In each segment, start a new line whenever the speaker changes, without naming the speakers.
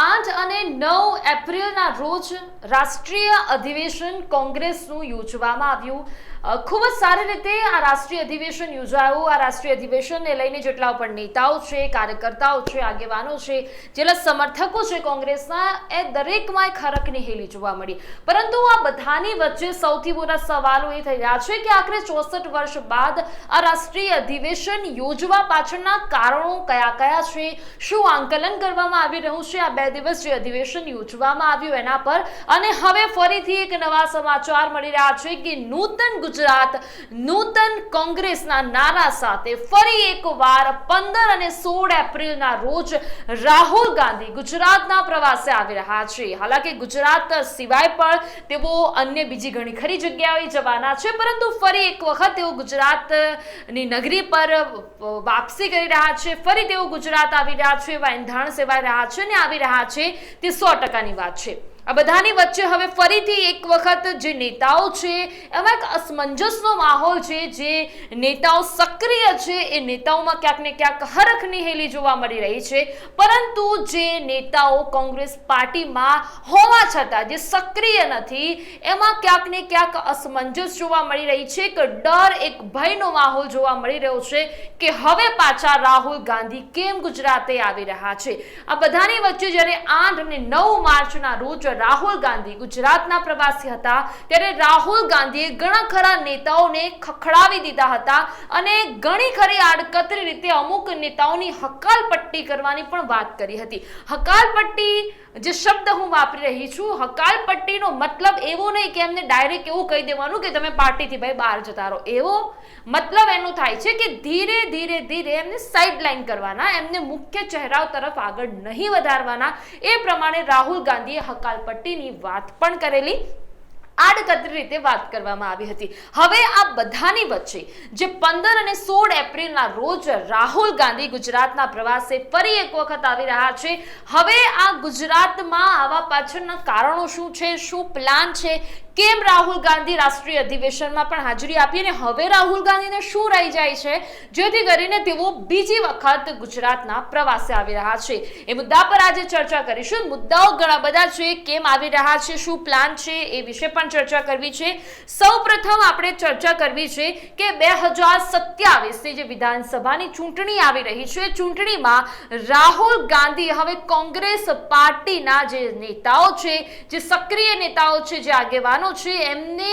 아 આઠ અને નવ એપ્રિલના રોજ રાષ્ટ્રીય અધિવેશન કોંગ્રેસનું યોજવામાં આવ્યું. ખૂબ જ સારી રીતે આ રાષ્ટ્રીય અધિવેશન યોજાયું. આ રાષ્ટ્રીય અધિવેશનને લઈને જેટલા પણ નેતાઓ છે, કાર્યકર્તાઓ છે, આગેવાનો છે, જેટલા સમર્થકો છે કોંગ્રેસના, એ દરેકમાં એક હરખની હેલી જોવા મળી. પરંતુ આ બધાની વચ્ચે સૌથી મોટા સવાલો એ થઈ રહ્યા છે કે આખરે ચોસઠ વર્ષ બાદ આ રાષ્ટ્રીય અધિવેશન યોજવા પાછળના કારણો કયા કયા છે? શું આંકલન કરવામાં આવી રહ્યું છે? આ બે દિવસ જે અધિવેશન યોજવામાં આવ્યું એના પર. અને હવે ફરીથી એક નવા સમાચાર મળી રહ્યા છે કે નૂતન ગુજરાત, નૂતન કોંગ્રેસના નારા સાથે ફરી એકવાર પંદર અને સોળ એપ્રિલના રોજ રાહુલ ગાંધી ગુજરાતના પ્રવાસે આવી રહ્યા છે. હાલાકી ગુજરાત સિવાય પણ તેઓ અન્ય બીજી ઘણી ખરી જગ્યાઓએ જવાના છે, પરંતુ ફરી એક વખત તેઓ ગુજરાતની નગરી પર વાપસી કરી રહ્યા છે. ફરી તેઓ ગુજરાત આવી રહ્યા છે એવા એંધાણ સેવાઈ રહ્યા છે અને આવી રહ્યા છે. તે સો ટકાની વાત છે. આ બધાની વચ્ચે હવે ફરીથી એક વખત જે નેતાઓ છે, એમાં એક અસમંજસનો માહોલ છે, જે નેતાઓ સક્રિય છે, એ નેતાઓમાં ક્યાંક ને ક્યાંક હરખની હેલી જોવા મળી રહી છે. પરંતુ જે નેતાઓ કોંગ્રેસ પાર્ટીમાં હોવા છતાં, જે સક્રિય નથી, એમાં ક્યાંક ને ક્યાંક અસમંજસ જોવા મળી રહી છે કે ડર, એક ભયનો માહોલ જોવા મળી રહ્યો છે કે હવે પાછા રાહુલ ગાંધી કેમ ગુજરાતે આવી રહ્યા છે. આ બધાની વચ્ચે જ્યારે આઠ અને નવ માર્ચના રોજ રાહુલ ગાંધી ગુજરાતના પ્રવાસી હતા. ત્યારે રાહુલ ગાંધીએ ઘણા ખરા નેતાઓને ખખડાવી દીધા હતા અને ઘણી ખરી આડકતરી રીતે અમુક નેતાઓની હકાલપટ્ટી કરવાની પણ વાત કરી હતી. હકાલપટ્ટી જે શબ્દ હું વાપરી રહી છું હકાલપટ્ટીનો મતલબ એવો નહીં કે એમને ડાયરેક્ટ એવું કહી દેવાનું કે તમે પાર્ટીથી ભાઈ બહાર જતા રહો. એવો મતલબ એનો થાય છે કે ધીરે ધીરે ધીરે એમને સાઇડલાઇન કરવાના, એમને મુખ્ય ચહેરાઓ તરફ આગળ નહીં વધારવાના. એ પ્રમાણે રાહુલ ગાંધીએ હકાલપટ્ટીની વાત પણ કરેલી. આડકતરી રીતે વાત કરવામાં આવી હતી. હવે આ બધાની વચ્ચે જે પંદર અને સોળ એપ્રિલના રોજ રાહુલ ગાંધી ગુજરાતના પ્રવાસે ફરી એક વખત આવી રહ્યા છે. હવે આ ગુજરાતમાં આવા પાછળના કારણો શું છે? શું પ્લાન છે? કેમ રાહુલ ગાંધી રાષ્ટ્રીય અધિવેશનમાં પણ હાજરી આપી અને હવે રાહુલ ગાંધીને શું રહી જાય છે? જેથી કરીને તેઓ બીજી વખત ગુજરાતના પ્રવાસે આવી રહ્યા છે. એ મુદ્દા પર આજે ચર્ચા કરીશું. મુદ્દાઓ ઘણા બધા છે. કેમ આવી રહ્યા છે? શું પ્લાન છે? એ વિશે પણ ચર્ચા કરવી છે. સૌ આપણે ચર્ચા કરવી છે કે બે હજાર સત્યાવીસની જે વિધાનસભાની ચૂંટણી આવી રહી છે ચૂંટણીમાં રાહુલ ગાંધી હવે કોંગ્રેસ પાર્ટીના જે નેતાઓ છે, જે સક્રિય નેતાઓ છે, જે આગેવાનો છે, એમને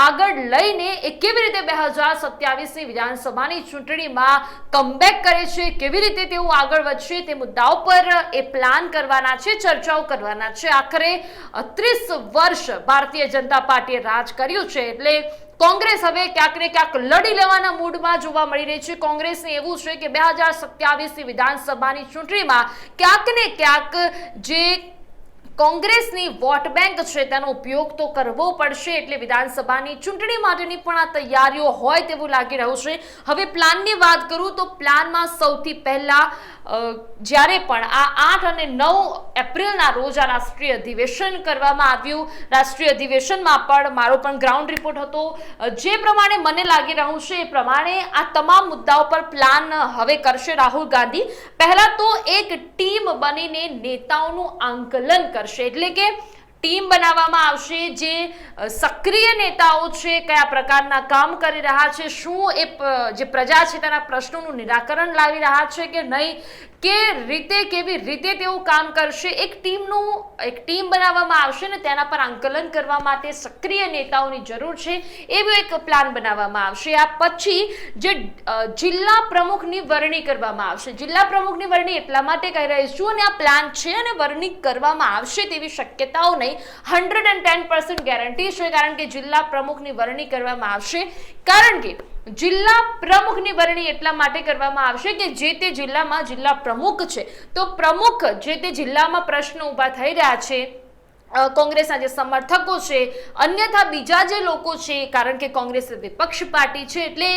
આગળ લઈને એ કેવી રીતે બે હજાર સત્યાવીસની વિધાનસભાની ચૂંટણીમાં કમબેક કરે છે, કેવી રીતે તેઓ આગળ વધશે, તે મુદ્દાઓ પર એ પ્લાન કરવાના છે, ચર્ચાઓ કરવાના છે. આખરે ત્રીસ વર્ષ ભારતીય જનતા પાર્ટીએ રાજ કર્યું છે, એટલે કોંગ્રેસ હવે ક્યાંક ને ક્યાંક લડી લેવાના મૂડમાં જોવા મળી રહી છે. કોંગ્રેસને એવું છે કે બે હજાર સત્યાવીસની વિધાનસભાની ચૂંટણીમાં ક્યાંક ને ક્યાંક જે કોંગ્રેસની વોટ બેંક છે, તેનો ઉપયોગ તો કરવો પડશે એટલે વિધાનસભાની ચૂંટણી માટેની પણ આ તૈયારીઓ હોય તેવું લાગી રહ્યું છે. હવે પ્લાનની વાત કરું તો પ્લાનમાં સૌથી પહેલા જ્યારે પણ આ આઠ અને નવ એપ્રિલના રોજ આ રાષ્ટ્રીય અધિવેશન કરવામાં આવ્યું, રાષ્ટ્રીય અધિવેશનમાં પણ મારો પણ ગ્રાઉન્ડ રિપોર્ટ હતો. જે પ્રમાણે મને લાગી રહ્યું છે એ પ્રમાણે આ તમામ મુદ્દાઓ પર પ્લાન હવે કરશે રાહુલ ગાંધી. પહેલાં તો એક ટીમ બનીને નેતાઓનું આંકલન કરશે. એટલે કે ટીમ બનાવવામાં આવશે, જે સક્રિય નેતાઓ છે, કયા પ્રકારના કામ કરી રહ્યા છે, શું એ જે પ્રજા છે તેના પ્રશ્નોનું નિરાકરણ લાવી રહ્યા છે કે નહીં, કે રીતે, કેવી રીતે તેઓ કામ કરશે, એક ટીમનું, એક ટીમ બનાવવામાં આવશે ને તેના પર આંકલન કરવા માટે સક્રિય નેતાઓની જરૂર છે, એવો એક પ્લાન બનાવવામાં આવશે. આ પછી જે જિલ્લા પ્રમુખની વરણી કરવામાં આવશે. જિલ્લા પ્રમુખની વરણી એટલા માટે કહી રહી છું અને આ પ્લાન છે અને વરણી કરવામાં આવશે તેવી શક્યતાઓ નહીં. Hundred and ten percent guarantee છે, કારણ કે જિલ્લા પ્રમુખની વરણી કરવામાં આવશે. કારણ કે જિલ્લા પ્રમુખની વરણી એટલા માટે કરવામાં આવશે કે જે તે જિલ્લામાં જિલ્લા પ્રમુખ છે. તો પ્રમુખ જે તે જિલ્લામાં પ્રશ્નો ઊભા થઈ રહ્યા છે કોંગ્રેસના જે સમર્થકો છે, અન્યથા બીજા જે લોકો છે, કારણ કે કોંગ્રેસ વિપક્ષ પાર્ટી છે, એટલે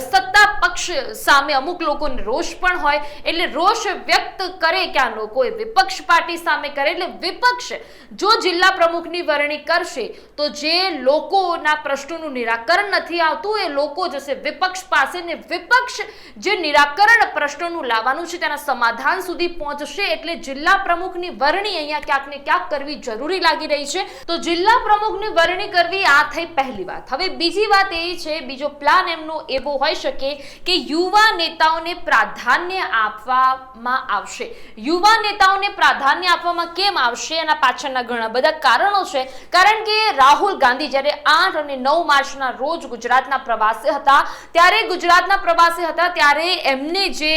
સત્તા પક્ષ સામે અમુક લોકોને રોષ પણ હોય, એટલે રોષ વ્યક્ત કરે કે આ લોકોએ વિપક્ષ પાર્ટી સામે કરે, એટલે વિપક્ષ જો જિલ્લા પ્રમુખની વરણી કરશે, તો જે લોકોના પ્રશ્નોનું નિરાકરણ નથી આવતું, એ લોકો જશે વિપક્ષ પાસે ને વિપક્ષ જે નિરાકરણ પ્રશ્નોનું લાવવાનું છે, તેના સમાધાન સુધી પહોંચશે, એટલે જિલ્લા પ્રમુખની વરણી અહીંયા ક્યાંક ને ક્યાંક કરવી જરૂરી લાગી રહી છે. તો જિલ્લા પ્રમુખની વરણી કરવી આ થઈ પહેલી વાત. હવે બીજી વાત એ છે, બીજો પ્લાન એમનો એવો હોઈ શકે કે યુવા નેતાઓને પ્રાધાન્ય આપવામાં આવશે. યુવા નેતાઓને પ્રાધાન્ય આપવામાં કેમ આવશે એના પાછળના ઘણા બધા કારણો છે. કારણ કે રાહુલ ગાંધી જ્યારે આઠ અને નવ માર્ચના રોજ ગુજરાતના પ્રવાસે હતા, ત્યારે ગુજરાતના પ્રવાસે હતા, ત્યારે એમને જે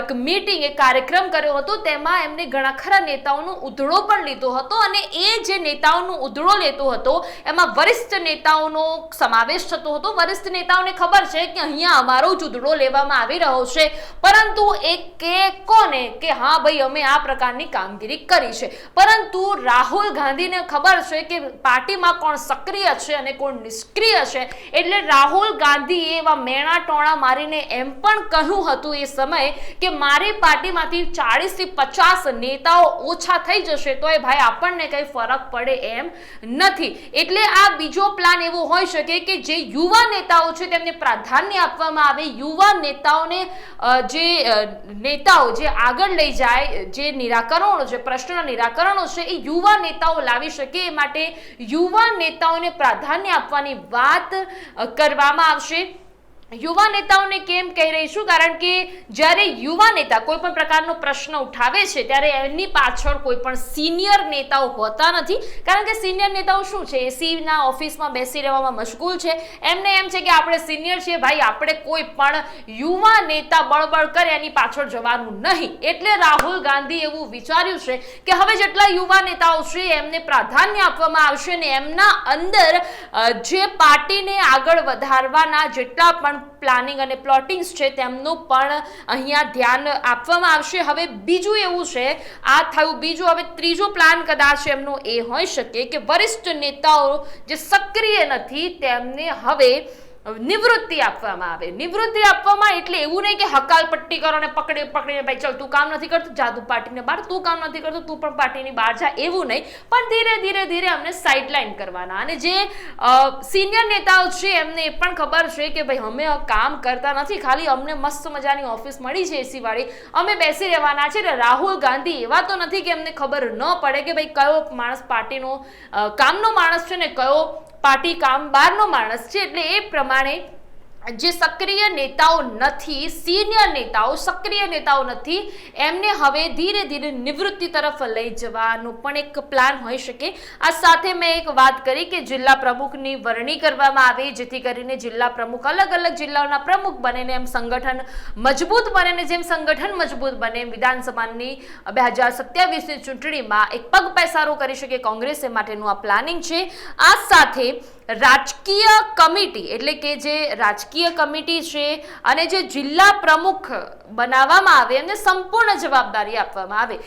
એક મીટિંગ એક કાર્યક્રમ કર્યો હતો, તેમાં એમને ઘણા ખરા નેતાઓનો ઉધડો પણ લીધો હતો અને એ જે નેતાઓનો ઉધડો લેતો હતો, એમાં વરિષ્ઠ નેતાઓનો સમાવેશ થતો હતો. વરિષ્ઠ નેતાઓને ખબર છે કે અહીંયા અમારો જ ઉધડો લેવામાં આવી રહ્યો છે. પરંતુ એ કે કોને? કે હા ભાઈ, અમે આ પ્રકારની કામગીરી કરી છે. પરંતુ રાહુલ ગાંધીને ખબર છે કે પાર્ટીમાં કોણ સક્રિય છે અને કોણ નિષ્ક્રિય છે. એટલે રાહુલ ગાંધીએ એવા મેણા ટોણા મારીને એમ પણ કહ્યું હતું એ સમયે કે મારી પાર્ટીમાંથી ચાળીસથી પચાસ નેતાઓ ઓછા થઈ જશે. તો એ ભાઈ, આપણને કઈ ફરક પડે એમ નથી. એટલે આ બીજો પ્લાન એવો હોઈ શકે કે જે યુવા નેતાઓ છે તેમને પ્રાધાન્ય આપવામાં આવે. યુવા નેતાઓને જે નેતાઓ જે આગળ લઈ જાય, જે નિરાકરણો છે, પ્રશ્નોના નિરાકરણો છે, એ યુવા નેતાઓ લાવી શકે એ માટે યુવા નેતાઓને પ્રાધાન્ય આપવાની વાત કરવામાં આવશે. યુવા નેતાઓને કેમ કહી રહી છું? કારણ કે જ્યારે યુવા નેતા કોઈ પણ પ્રકારનો પ્રશ્ન ઉઠાવે છે, ત્યારે એની પાછળ કોઈ પણ સિનિયર નેતાઓ હોતા નથી. કારણ કે સિનિયર નેતાઓ શું છે? એસીના ઓફિસમાં બેસી રહેવામાં મશગુલ છે. એમને એમ છે કે આપણે સિનિયર છીએ, ભાઈ, આપણે કોઈ પણ યુવા નેતા બળબળ કરે એની પાછળ જવાનું નહીં. એટલે રાહુલ ગાંધી એવું વિચાર્યું છે કે હવે જેટલા યુવા નેતાઓ છે, એમને પ્રાધાન્ય આપવામાં આવશે ને એમના અંદર જે પાર્ટીને આગળ વધારવાના જેટલા પણ પ્લાનિંગ અને પ્લોટિંગ્સ છે તેમનું પણ અહીંયા ધ્યાન આપવામાં આવશે. હવે બીજું એવું છે, આ થયું બીજું, હવે ત્રીજો પ્લાન કદાચ એમનો એ હોઈ શકે કે વરિષ્ઠ નેતાઓ જે સક્રિય નથી તેમને હવે નિવૃત્તિ આપવામાં આવે. નિવૃત્તિ આપવામાં એટલે એવું નહીં કે હકાલ પટ્ટી કરો અને પકડી, પકડીને ભાઈ ચાલ, તું કામ નથી કરતું, જા તું પાર્ટીને બહાર, તું કામ નથી કરતો, તું પણ પાર્ટીની બહાર જા, એવું નહીં. પણ ધીરે ધીરે ધીરે અમને સાઇડલાઇન કરવાના. અને જે સિનિયર નેતાઓ છે, એમને એ પણ ખબર છે કે ભાઈ અમે કામ કરતા નથી. ખાલી અમને મસ્ત મજાની ઓફિસ મળી છે એસી વાળી. અમે બેસી રહેવાના છે રાહુલ ગાંધી એવા તો નથી કે એમને ખબર ન પડે કે ભાઈ કયો માણસ પાર્ટીનો કામનો માણસ છે ને કયો પાર્ટી કામ બહારનો માણસ છે એટલે એ પ્રમાણે જે સક્રિય નેતાઓ નથી સિનિયર નેતાઓ, સક્રિય નેતાઓ નથી, એમને હવે ધીરે ધીરે નિવૃત્તિ તરફ લઈ જવાનો પણ એક પ્લાન હોઈ શકે. આ સાથે મેં એક વાત કરી કે જિલ્લા પ્રમુખની વરણી કરવામાં આવે, જેથી કરીને જિલ્લા પ્રમુખ અલગ અલગ જિલ્લાઓના પ્રમુખ બને ને એમ સંગઠન મજબૂત બને ને જેમ સંગઠન મજબૂત બને વિધાનસભાની બે હજાર સત્યાવીસની ચૂંટણીમાં એક પગ પેસારો કરી શકે કોંગ્રેસ એ માટેનું આ પ્લાનિંગ છે. આ સાથે રાજકીય કમિટી એટલે કે જે રાજકીય કમિટી છે અને જે જિલ્લા પ્રમુખ બનાવવામાં આવે, એમને સંપૂર્ણ જવાબદારી આપવામાં આવે.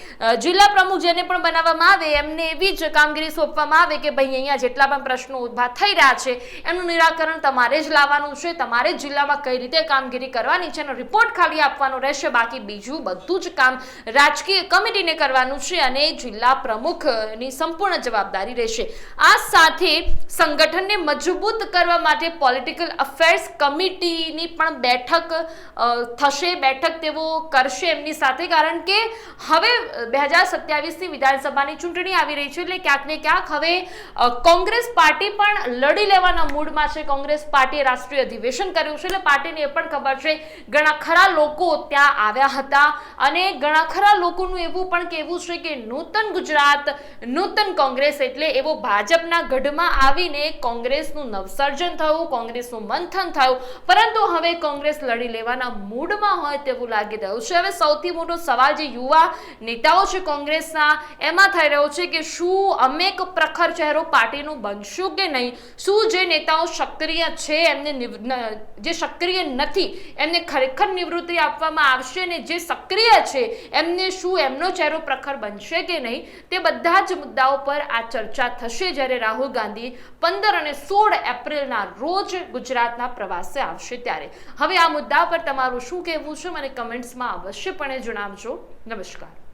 જિલ્લા પ્રમુખ જેને પણ બનાવવામાં આવે, એમને એવી જ કામગીરી સોંપવામાં આવે કે ભાઈ, અહીંયા જેટલા પણ પ્રશ્નો ઊભા થઈ રહ્યા છે, એનું નિરાકરણ તમારે જ લાવવાનું છે, તમારે જિલ્લામાં કઈ રીતે કામગીરી કરવાની છે, એનો રિપોર્ટ ખાલી આપવાનો રહેશે, બાકી બીજું બધું જ કામ રાજકીય કમિટીને કરવાનું છે અને જિલ્લા પ્રમુખની સંપૂર્ણ જવાબદારી રહેશે. આ સાથે સંગઠનને મજબૂત કરવા માટે પોલિટિકલ અફેર્સ કમિટીની પણ બેઠક થશે, બેઠક તેઓ કરશે એમની સાથે, કારણ કે હવે બે હજાર સત્યાવીસની વિધાનસભાની ચૂંટણી આવી રહી છે, એટલે ક્યાંક ને ક્યાંક હવે કોંગ્રેસ પાર્ટી પણ લડી લેવાના મૂડમાં છે. કોંગ્રેસ પાર્ટીએ રાષ્ટ્રીય અધિવેશન કર્યું છે, એટલે પાર્ટીને એ પણ ખબર છે, ઘણા ખરા લોકો ત્યાં આવ્યા હતા. અને ઘણા ખરા લોકોનું એવું પણ કહેવું છે કે નૂતન ગુજરાત, નૂતન કોંગ્રેસ, એટલે એવો ભાજપના ગઢમાં આવીને કોંગ્રેસનું નવસર્જન થયું, કોંગ્રેસનું મંથન થયું. પરંતુ હવે કોંગ્રેસ લડી લેવાના મૂડમાં હોય તે તેવું લાગી રહ્યું છે. હવે સૌથી મોટો સવાલ જે યુવા નેતાઓ છે કોંગ્રેસના, એમાં થઈ રહ્યો છે કે શું અમે એક પ્રખર ચહેરો પાર્ટીનું બનશું કે નહીં? શું જે નેતાઓ સક્રિય છે, એમને જે સક્રિય નથી, એમને ખરેખર નિવૃત્તિ આપવામાં આવશે ને જે સક્રિય છે, એમને શું એમનો ચહેરો પ્રખર બનશે કે નહીં? તે બધા જ મુદ્દાઓ પર આ ચર્ચા થશે જ્યારે રાહુલ ગાંધી પંદર અને સોળ એપ્રિલના રોજ ગુજરાતના પ્રવાસે આવશે ત્યારે. હવે આ મુદ્દા પર તમારું શું કહેવું છે? મને કમેન્ટ્સમાં અવશ્યપણે જણાવજો. નમસ્કાર.